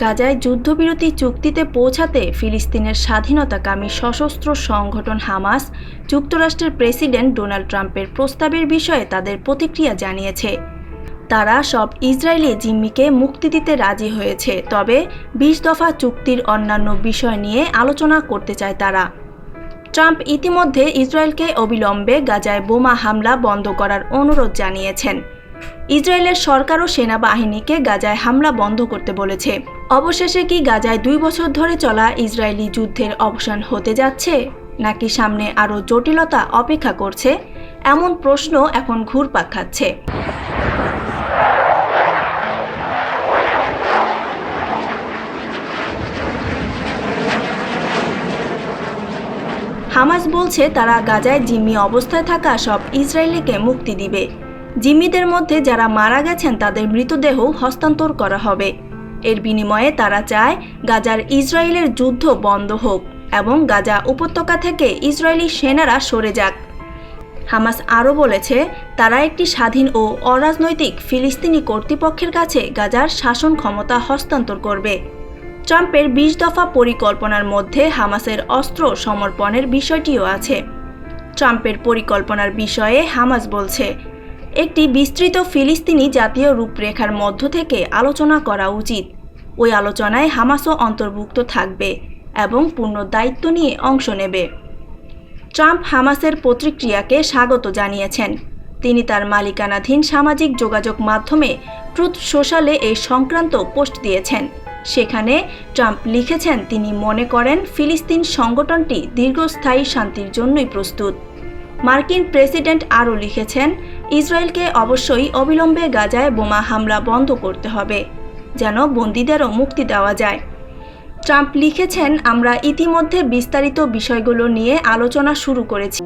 গাজায় যুদ্ধবিরতি চুক্তিতে পৌঁছাতে ফিলিস্তিনের স্বাধীনতাকামী সশস্ত্র সংগঠন হামাস যুক্তরাষ্ট্রের প্রেসিডেন্ট ডোনাল্ড ট্রাম্পের প্রস্তাবের বিষয়ে তাদের প্রতিক্রিয়া জানিয়েছে। তারা সব ইসরায়েলি জিম্মিকে মুক্তি দিতে রাজি হয়েছে, তবে বিশ দফা চুক্তির অন্যান্য বিষয় নিয়ে আলোচনা করতে চায় তারা। ট্রাম্প ইতিমধ্যে ইসরায়েলকে অবিলম্বে গাজায় বোমা হামলা বন্ধ করার অনুরোধ জানিয়েছেন। ইসরায়েলের সরকার ও সেনাবাহিনীকে গাজায় হামলা বন্ধ করতে বলেছে। অবশেষে কি গাজায় দুই বছর ধরে চলা ইসরায়েলি যুদ্ধের অবসান হতে যাচ্ছে, নাকি সামনে আরও জটিলতা অপেক্ষা করছে? এমন প্রশ্ন এখন ঘুরপাক খাচ্ছে। হামাস বলছে, তারা গাজায় জিম্মি অবস্থায় থাকা সব ইসরায়েলিকে মুক্তি দিবে। জিম্মিদের মধ্যে যারা মারা গেছেন তাদের মৃতদেহ হস্তান্তর করা হবে। এর বিনিময়ে তারা চায় গাজার ইসরায়েলের যুদ্ধ বন্ধ হোক এবং গাজা উপত্যকা থেকে ইসরায়েলি সেনারা সরে যাক। হামাস আরও বলেছে, তারা একটি স্বাধীন ও অরাজনৈতিক ফিলিস্তিনি কর্তৃপক্ষের কাছে গাজার শাসন ক্ষমতা হস্তান্তর করবে। ট্রাম্পের বিশ দফা পরিকল্পনার মধ্যে হামাসের অস্ত্র সমর্পণের বিষয়টিও আছে। ট্রাম্পের পরিকল্পনার বিষয়ে হামাস বলছে একটি বিস্তৃত ফিলিস্তিনি জাতীয় রূপরেখার মধ্য থেকে আলোচনা করা উচিত। ওই আলোচনায় হামাসও অন্তর্ভুক্ত থাকবে এবং পূর্ণ দায়িত্ব নিয়ে অংশ নেবে। ট্রাম্প হামাসের প্রতিক্রিয়াকে স্বাগত জানিয়েছেন। তিনি তার মালিকানাধীন সামাজিক যোগাযোগ মাধ্যমে ট্রুথ সোশ্যালে এই সংক্রান্ত পোস্ট দিয়েছেন। সেখানে ট্রাম্প লিখেছেন, তিনি মনে করেন ফিলিস্তিন সংগঠনটি দীর্ঘস্থায়ী শান্তির জন্যই প্রস্তুত। মার্কিন প্রেসিডেন্ট আরও লিখেছেন, ইসরায়েলকে অবশ্যই অবিলম্বে গাজায় বোমা হামলা বন্ধ করতে হবে, যেন বন্দীদেরও মুক্তি দেওয়া যায়। ট্রাম্প লিখেছেন, আমরা ইতিমধ্যে বিস্তারিত বিষয়গুলো নিয়ে আলোচনা শুরু করেছি।